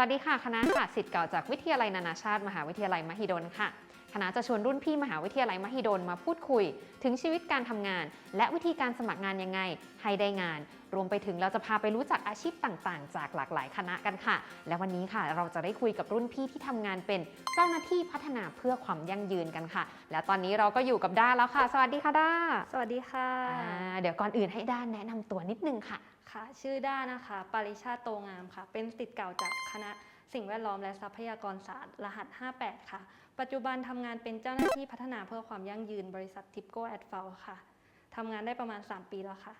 วัสดีค่ะ คณะค่ะสิทธิ์เก่าจากวิทยาลัยนานาชาติ มหาวิทยาลัยมหิดลค่ะ คณะจะชวนรุ่นพี่มหาวิทยาลัยมหิดลมาพูดคุย ถึงชีวิตการทำงาน และวิธีการสมัครงานยังไงให้ได้งาน รวมไปถึงเราจะพาไปรู้จักอาชีพต่างๆ จากหลากหลายคณะกันค่ะ และวันนี้ค่ะ เราจะได้คุยกับรุ่นพี่ที่ทำงานเป็นเจ้าหน้าที่พัฒนาเพื่อความยั่งยืนกันค่ะ และตอนนี้เราก็อยู่กับด้าแล้วค่ะ สวัสดีค่ะด้าสวัสดีค่ะอ่าเดี๋ยวก่อนอื่นให้ด้าแนะนำตัวนิดนึงค่ะค่ะ ชื่อด้านะคะ ปริชาติโตงามค่ะ เป็นติดเก่าจากคณะสิ่งแวดล้อมและทรัพยากรศาสตร์ รหัส 58 ค่ะ ปัจจุบันทำงานเป็นเจ้าหน้าที่พัฒนาเพื่อความยั่งยืนบริษัททิปโก้แอดฟลค่ะทำงานได้ประมาณ 3 ปีแล้วค่ะ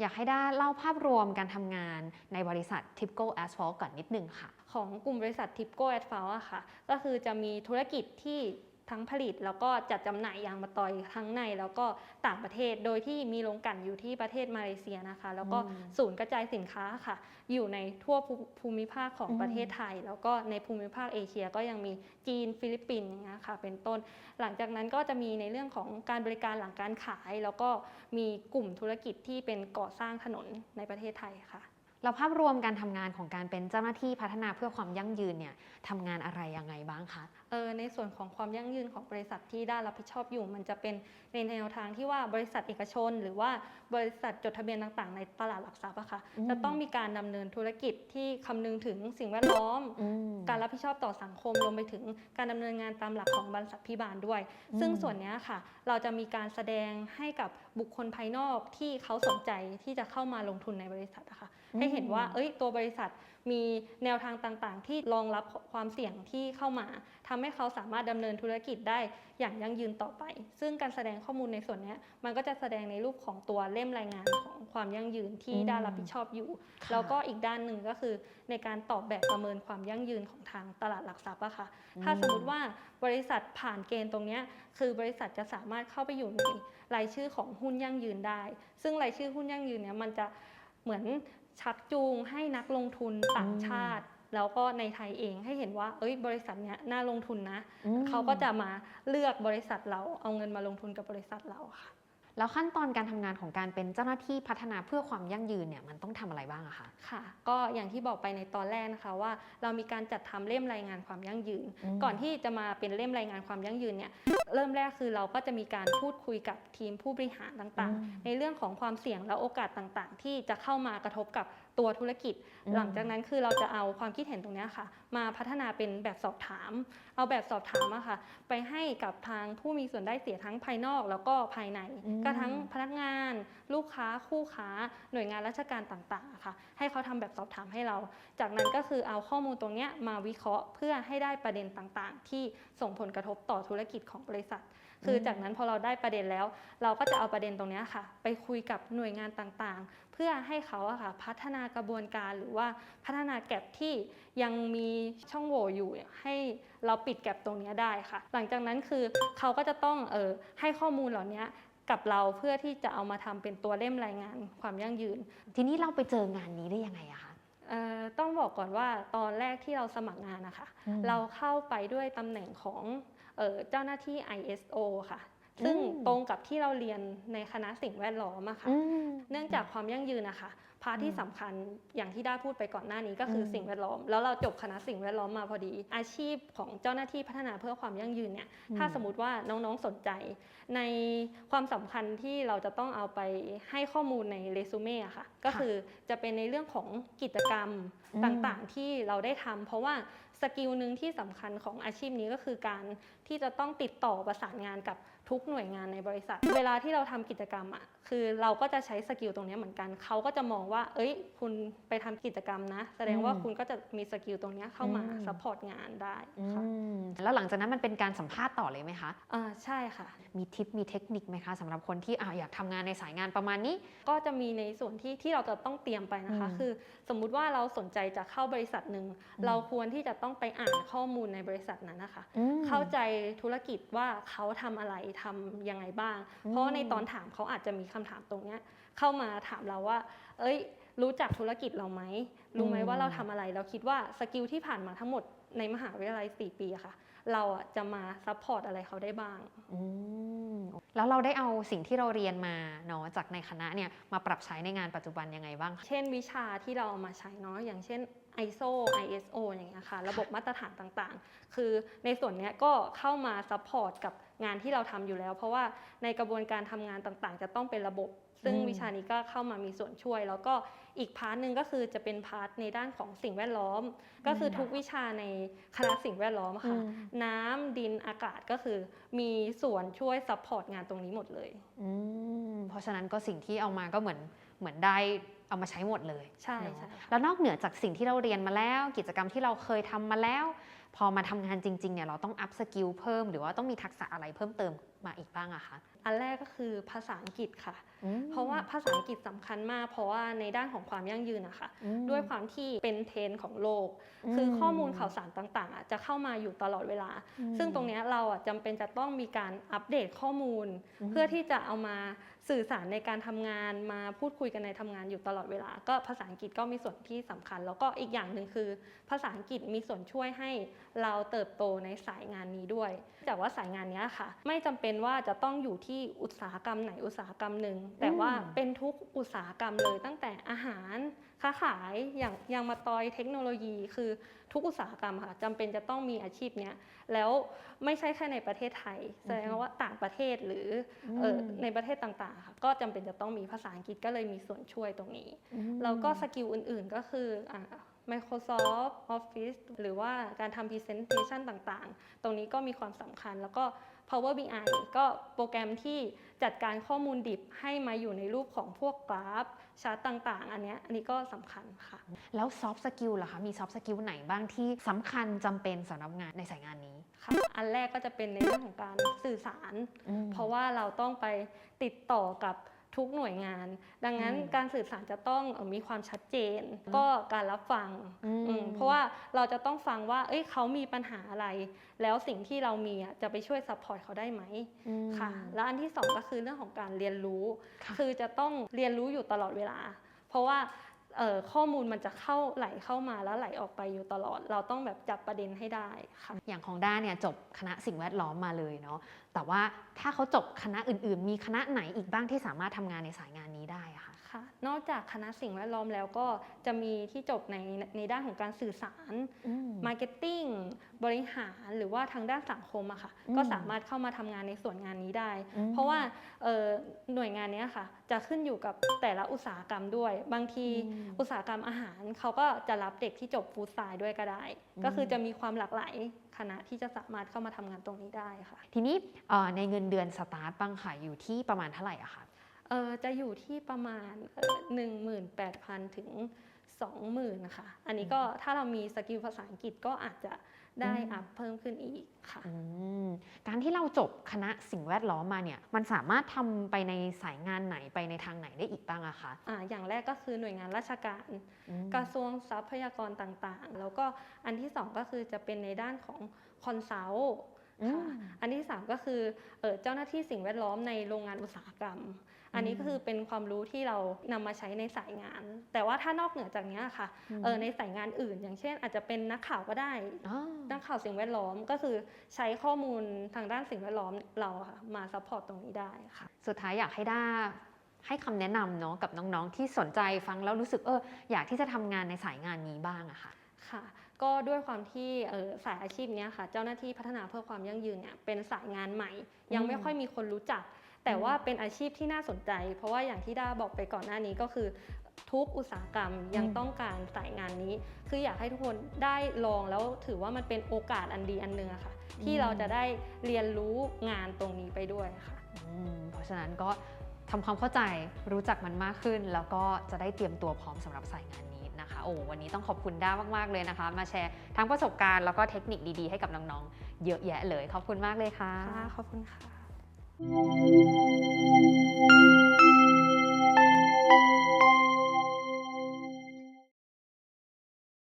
อยากให้ได้เล่าภาพรวมการทำงานในบริษัท Tipco Asphalt ก่อนนิดนึงค่ะ ของกลุ่มบริษัททิปโก้แอดฟลอะค่ะ ก็คือจะมีธุรกิจที่ ทั้งผลิตแล้วก็จัดจำหน่ายยางมะตอยทั้งในแล้วก็ต่างประเทศ โดยที่มีโรงกลั่นอยู่ที่ประเทศมาเลเซียนะคะ แล้วก็อืมศูนย์กระจายสินค้าค่ะ อยู่ในทั่วภูภูมิภาคของอืมประเทศไทย แล้วก็ในภูมิภาคเอเชียก็ยังมีจีนฟิลิปปินส์อย่างเงี้ยค่ะเป็นต้น หลังจากนั้นก็จะมีในเรื่องของการบริการหลังการขาย แล้วก็มีกลุ่มธุรกิจที่เป็นก่อสร้างถนนในประเทศไทยค่ะ แล้วภาพรวมการทำงานของการเป็นเจ้าหน้าที่พัฒนาเพื่อความยั่งยืนเนี่ยทำงานอะไรยังไงบ้างคะเออในส่วนของความยั่งยืนของบริษัทที่ได้รับผิดชอบอยู่ มันจะเป็นในแนวทางที่ว่าบริษัทเอกชน หรือว่าบริษัทจดทะเบียนต่างๆ ในตลาดหลักทรัพย์อะค่ะอืมจะต้องมีการดำเนินธุรกิจที่คำนึงถึงสิ่งแวดล้อมอืมการรับผิดชอบต่อสังคมรวมไปถึงการดำเนินงานตามหลักของบรรษัทพิบาลด้วยอืมซึ่งส่วนเนี้ยค่ะ เราจะมีการแสดงให้กับบุคคลภายนอกที่เขาสนใจที่จะเข้ามาลงทุนในบริษัทนะคะ ให้เห็นว่า เอ้ย ตัวบริษัทมีแนวทางต่างๆ ที่รองรับความเสี่ยงที่เข้ามาทำให้เขาสามารถดำเนินธุรกิจได้อย่างยั่งยืนต่อไป ซึ่งการแสดงข้อมูลในส่วนเนี้ยมันก็จะแสดงในรูปของตัวเล่มรายงานของความยั่งยืนที่อืมได้รับผิดชอบอยู่ค่ะแล้วก็อีกด้านหนึ่งก็คือในการตอบแบบประเมินความยั่งยืนของทางตลาดหลักทรัพย์อะค่ะ ถ้าสมมติว่าบริษัทผ่านเกณฑ์ตรงเนี้ยคือบริษัทจะสามารถเข้าไปอยู่ในรายชื่อของหุ้นยั่งยืนได้ ซึ่งรายชื่อหุ้นยั่งยืนเนี้ยมันจะเหมือน ชักจูงให้นักลงทุนต่างชาติ แล้วก็ในไทยเองให้เห็นว่า เอ้ย บริษัทเนี้ยน่าลงทุนนะอืมเขาก็จะมาเลือกบริษัทเราเอาเงินมาลงทุนกับบริษัทเราค่ะ แล้วขั้นตอนการทำงานของการเป็นเจ้าหน้าที่พัฒนาเพื่อความยั่งยืนเนี่ยมันต้องทำอะไรบ้างอะคะค่ะ ก็อย่างที่บอกไปในตอนแรกนะคะว่า เรามีการจัดทำเล่มรายงานความยั่งยืนอืมก่อนที่จะมาเป็นเล่มรายงานความยั่งยืนเนี่ยเริ่มแรกคือเราก็จะมีการพูดคุยกับทีมผู้บริหารต่างอืมๆในเรื่องของความเสี่ยงและโอกาสต่างๆ ที่จะเข้ามากระทบกับตัวธุรกิจอืมหลังจากนั้นคือเราจะเอาความคิดเห็นตรงเนี้ยค่ะ มาพัฒนาเป็นแบบสอบถาม เอาแบบสอบถามอะค่ะ ไปให้กับทางผู้มีส่วนได้เสียทั้งภายนอกแล้วก็ภายในอืมก็ทั้งพนักงาน ลูกค้าคู่ค้า หน่วยงานราชการต่างๆค่ะให้เขาทำแบบสอบถามให้เรา จากนั้นก็คือเอาข้อมูลตรงนี้มาวิเคราะห์เพื่อให้ได้ประเด็นต่างๆ ที่ส่งผลกระทบต่อธุรกิจของบริษัท คือจากนั้นพอเราได้ประเด็นแล้ว เราก็จะเอาประเด็นตรงนี้ค่ะ ไปคุยกับหน่วยงานต่างๆ เพื่อให้เขาอะค่ะพัฒนากระบวนการหรือว่าพัฒนาแก็บที่ยังมีช่องโหว่อยู่ให้เราปิดแก็บตรงนี้ได้ค่ะ หลังจากนั้นคือเขาก็จะต้องเออให้ข้อมูลเหล่านี้ กับเราเพื่อที่จะเอามาทำเป็นตัวเล่มรายงานความยั่งยืน ทีนี้เราไปเจองานนี้ได้ยังไงอะคะเอ่อต้องบอกก่อนว่าตอนแรกที่เราสมัครงานนะคะอืมเราเข้าไปด้วยตำแหน่งของเอ่อเจ้าหน้าที่ ISO ค่ะ ซึ่งอืมตรงกับที่เราเรียนในคณะสิ่งแวดล้อมอะค่ะอืมเนื่องจากความยั่งยืนนะคะพาร์ทที่อืมสำคัญอย่างที่ได้พูดไปก่อนหน้านี้ก็คืออมสิ่งแวดล้อม แล้วเราจบคณะสิ่งแวดล้อมมาพอดี อาชีพของเจ้าหน้าที่พัฒนาเพื่อความยั่งยืนเนี่ยถ้าสมมติว่าน้องๆสนใจ ในความสำคัญที่เราจะต้องเอาไปให้ข้อมูลในเรซูเม่อะค่ะ ก็คือจะเป็นในเรื่องของกิจกรรมอืมต่างๆที่เราได้ทำเพราะว่าสกิลหนึ่งที่สำคัญของอาชีพนี้ก็คือการที่จะต้องติดต่อประสานงานกับ ทุกหน่วยงานในบริษัท เวลาที่เราทำกิจกรรมอะคือเราก็จะใช้สกิลตรงนี้เหมือนกัน เขาก็จะมองว่า เอ้ย คุณไปทำกิจกรรมนะ แสดงว่าอืมคุณก็จะมีสกิลตรงนี้เข้ามาอืมซัพพอร์ตงานได้อืค่ะมแล้วหลังจากนั้นมันเป็นการสัมภาษณ์ต่อเลยไหมคะอ่าใช่ค่ะ มีทิปมีเทคนิคไหมคะสำหรับคนที่อะอยากทำงานในสายงานประมาณนี้ ก็จะมีในส่วนที่ที่เราจะต้องเตรียมไปนะคะอืมคือสมมุติว่าเราสนใจจะเข้าบริษัทหนึ่งอืมเราควรที่จะต้องไปอ่านข้อมูลในบริษัทนั้นนะคะอืมเข้าใจธุรกิจว่าเขาทำอะไรทำยังไงบ้างอืมเพราะว่าในตอนถามเขาอาจจะมีคำถามตรงเนี้ยเข้ามาถามเราว่า เอ้ย รู้จักธุรกิจเราไหมรู้ไหมว่าเราทำอะไร เราคิดว่าสกิลที่ผ่านมาทั้งหมดในมหาวิทยาลัย 4 ปีอะค่ะ เราอะจะมาซัพพอร์ตอะไรเขาได้บ้างอืมแล้วเราได้เอาสิ่งที่เราเรียนมาเนาะจากในคณะเนี่ยมาปรับใช้ในงานปัจจุบันยังไงบ้างคะเช่นวิชาที่เราเอามาใช้เนาะอย่างเช่น ISO ISO อย่างเงี้ยค่ะ ระบบมาตรฐานต่างๆ คือในส่วนเนี้ยก็เข้ามาซัพพอร์ตกับงานที่เราทำอยู่แล้ว เพราะว่าในกระบวนการทำงานต่างๆ จะต้องเป็นระบบ ซึ่งอืมวิชานี้ก็เข้ามามีส่วนช่วย แล้วก็อีกพาร์ทหนึ่งก็คือจะเป็นพาร์ทในด้านของสิ่งแวดล้อม ก็คือทุกวิชาในคณะสิ่งแวดล้อมอะค่ะอืมน้ำดินอากาศก็คือมีส่วนช่วยซัพพอร์ตงานตรงนี้หมดเลยอืมเพราะฉะนั้นก็สิ่งที่เอามาก็เหมือนเหมือนได้ เอามาใช้หมดเลยใช่เนอะใช่ค่ะแล้วนอกเหนือจากสิ่งที่เราเรียนมาแล้ว กิจกรรมที่เราเคยทำมาแล้ว พอมาทำงานจริงๆเนี่ยเราต้องอัพสกิลเพิ่มหรือว่าต้องมีทักษะอะไรเพิ่มเติมมาอีกบ้างอะคะอันแรกก็คือภาษาอังกฤษค่ะอืมเพราะว่าภาษาอังกฤษสำคัญมาก เพราะว่าในด้านของความยั่งยืนนะคะอืมด้วยความที่เป็นเทรนด์ของโลก คือข้อมูลข่าวสารต่างๆอะจะเข้ามาอยู่ตลอดเวลามซึ่งตรงเนี้ยเราอะจำเป็นจะต้องมีการอัปเดตข้อมูลอืมเพื่อที่จะเอามาสื่อสารในการทำงานมาพูดคุยกันในทำงานอยู่ตลอดเวลา ก็ภาษาอังกฤษก็มีส่วนที่สำคัญ แล้วก็อีกอย่างหนึ่งคือ ภาษาอังกฤษมีส่วนช่วยให้เราเติบโตในสายงานนี้ด้วยจากว่าสายงานเนี้ยค่ะ ไม่จำเป็นว่าจะต้องอยู่ที่อุตสาหกรรมไหนอุตสาหกรรมหนึ่งแต่ว่าเป็นทุกอุตสาหกรรมเลยตั้งแต่อาหารค้าขายอย่างอย่างมาตอยเทคโนโลยี คือทุกอุตสาหกรรมค่ะจำเป็นจะต้องมีอาชีพเนี้ยแล้วไม่ใช่แค่ในประเทศไทยแสดงว่าต่างประเทศหรืออเออในประเทศต่างๆค่ะก็จำเป็นจะต้องมีภาษาอังกฤษก็เลยมีส่วนช่วยตรงนี้อืมแล้วก็สกิลอื่นๆก็คืออ่า Microsoft Office หรือว่าการทำ Presentation ต่างๆ ตรงนี้ก็มีความสำคัญแล้วก็ Power BI ก็โปรแกรมที่จัดการข้อมูลดิบให้มาอยู่ในรูปของพวกกราฟชาร์ตต่างๆ อันเนี้ยอันนี้ก็สำคัญค่ะ แล้วซอฟต์สกิลล่ะคะ มีซอฟต์สกิลไหนบ้างที่สำคัญจำเป็นสำหรับงานในสายงานนี้ค่ะอันแรกก็จะเป็นในเรื่องของการสื่อสารอืมเพราะว่าเราต้องไปติดต่อกับ ทุกหน่วยงาน ดังนั้นอืมการสื่อสารจะต้องเอ่อมีความชัดเจน ก็การรับฟังอืมอืมเพราะว่าเราจะต้องฟังว่า เอ้ยเขามีปัญหาอะไร แล้วสิ่งที่เรามีอะจะไปช่วยซัพพอร์ตเขาได้ไหมอืมค่ะ แล้วอันที่สองก็คือเรื่องของการเรียนรู้ค่ะคือจะต้องเรียนรู้อยู่ตลอดเวลา เพราะว่าเอ่อ ข้อมูลมันจะเข้าไหลเข้ามาแล้วไหลออกไปอยู่ตลอด เราต้องแบบจับประเด็นให้ได้ค่ะอย่างของด้าเนี่ยจบคณะสิ่งแวดล้อมมาเลยเนาะแต่ว่าถ้าเขาจบคณะอื่น ๆ มีคณะไหนอีกบ้างที่สามารถทำงานในสายงานนี้ได้อะคะค่ะ นอกจากคณะสิ่งแวดล้อมแล้วก็จะมีที่จบในในด้านของการสื่อสารอืมมาร์เก็ตติ้งบริหารหรือว่าทางด้านสังคมอะค่ะอืมก็สามารถเข้ามาทำงานในส่วนงานนี้ได้อืมเพราะว่าเอ่อหน่วยงานเนี้ยค่ะจะขึ้นอยู่กับแต่ละอุตสาหกรรมด้วย บางทีอืมอุตสาหกรรมอาหารเขาก็จะรับเด็กที่จบฟู้ดไซด์ด้วยก็ได้อืมก็คือจะมีความหลากหลายคณะที่จะสามารถเข้ามาทำงานตรงนี้ได้ค่ะ ทีนี้เอ่อในเงินเดือนสตาร์ทบ้างค่ะอยู่ที่ประมาณเท่าไหร่อะคะ เออจะอยู่ที่ประมาณหนึ่งหมื่นแปดพันถึงสองหมื่นนะคะอันนี้ก็ถ้าเรามีสกิลภาษาอังกฤษก็อาจจะได้อืมอัพเพิ่มขึ้นอีกค่ะอืมการที่เราจบคณะสิ่งแวดล้อมมาเนี่ยมันสามารถทำไปในสายงานไหนไปในทางไหนได้อีกบ้างอะคะอ่าอย่างแรกก็คือหน่วยงานราชการอืมกระทรวงทรัพยากรต่างๆ แล้วก็อันที่สองก็คือจะเป็นในด้านของคอนซัลท์อืม ค่ะอันที่สามก็คือเอ่อเจ้าหน้าที่สิ่งแวดล้อมในโรงงานอุตสาหกรรม อันนี้ก็คือเป็นความรู้ที่เรานำมาใช้ในสายงาน แต่ว่าถ้านอกเหนือจากเนี้ยค่ะเออในสายงานอื่น อย่างเช่น อาจจะเป็นนักข่าวก็ได้อ๋อนักข่าวสิ่งแวดล้อมก็คือใช้ข้อมูลทางด้านสิ่งแวดล้อมเราอะค่ะมาซัพพอร์ตตรงนี้ได้ค่ะ สุดท้ายอยากให้ด้าให้คำแนะนำเนาะกับน้องๆที่สนใจฟังแล้วรู้สึกเอออยากที่จะทำงานในสายงานนี้บ้างอะค่ะค่ะ ก็ด้วยความที่สายอาชีพนี้ค่ะ เจ้าหน้าที่พัฒนาเพื่อความยั่งยืนเนี่ยเป็นสายงานใหม่ ยังไม่ค่อยมีคนรู้จัก แต่ว่าเป็นอาชีพที่น่าสนใจ เพราะว่าอย่างที่ด้าบอกไปก่อนหน้านี้ก็คือ ทุกอุตสาหกรรมยังต้องการสายงานนี้ คืออยากให้ทุกคนได้ลองแล้วถือว่ามันเป็นโอกาสอันดีอันหนึ่งอค่ะ ที่เราจะได้เรียนรู้งานตรงนี้ไปด้วยค่ะเพราะฉะนั้นก็ทำความเข้าใจรู้จักมันมากขึ้น แล้วก็จะได้เตรียมตัวพร้อมสำหรับสายงานนี้ โอ้วันนี้ต้องขอบคุณด้ามาก ๆ เลยนะคะ มาแชร์ทั้งประสบการณ์แล้วก็เทคนิคดี ๆ ให้กับน้อง ๆ เยอะแยะเลย ขอบคุณมากเลยค่ะ ขอบคุณค่ะ